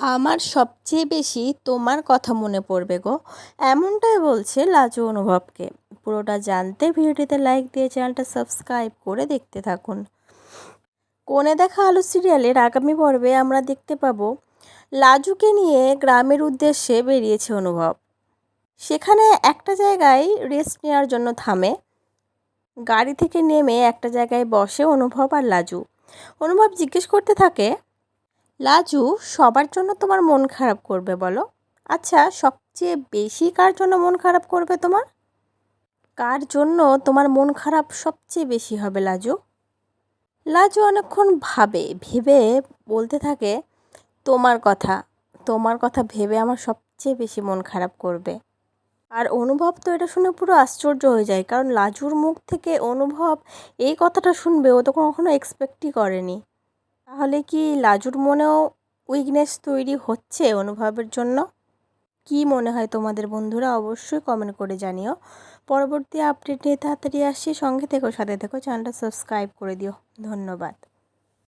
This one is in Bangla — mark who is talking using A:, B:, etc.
A: আমার সবচেয়ে বেশি তোমার কথা মনে পড়বে গো। এমনটাই বলছে লাজু অনুভবকে। পুরোটা জানতে ভিডিওটিতে লাইক দিয়ে চ্যানেলটা সাবস্ক্রাইব করে দেখতে থাকুন। কোণে দেখা আলো সিরিয়ালের আগামী পর্বে আমরা দেখতে পাবো লাজুকে নিয়ে গ্রামের উদ্দেশ্যে বেরিয়েছে অনুভব। সেখানে একটা জায়গায় রেস্ট নেওয়ার জন্য থামে। গাড়ি থেকে নেমে একটা জায়গায় বসে অনুভব আর লাজু। অনুভব জিজ্ঞেস করতে থাকে লাজু, সবার জন্য তোমার মন খারাপ করবে বলো। আচ্ছা সবচেয়ে বেশি কার জন্য মন খারাপ করবে তোমার? কার জন্য তোমার মন খারাপ সবচেয়ে বেশি হবে, লাজু? লাজু অনেকক্ষণ ভাবে, ভেবে বলতে থাকে, তোমার কথা তোমার কথা ভেবে আমার সবচেয়ে বেশি মন খারাপ করবে। আর অনুভব তো এটা শুনে পুরো আশ্চর্য হয়ে যায়, কারণ লাজুর মুখ থেকে অনুভব এই কথাটা শুনবে ও তো কখনো এক্সপেক্টই করেনি। তাহলে কি লাজুর মনেও উইকনেস তৈরি হচ্ছে অনুভবের জন্য? কি মনে হয় তোমাদের বন্ধুরা? অবশ্যই কমেন্ট করে জানিও। পরবর্তী আপডেট নিয়ে তাড়াতাড়ি আসছি সঙ্গে থেকো, সাথে থেকো চ্যানেলটা সাবস্ক্রাইব করে দিও। ধন্যবাদ।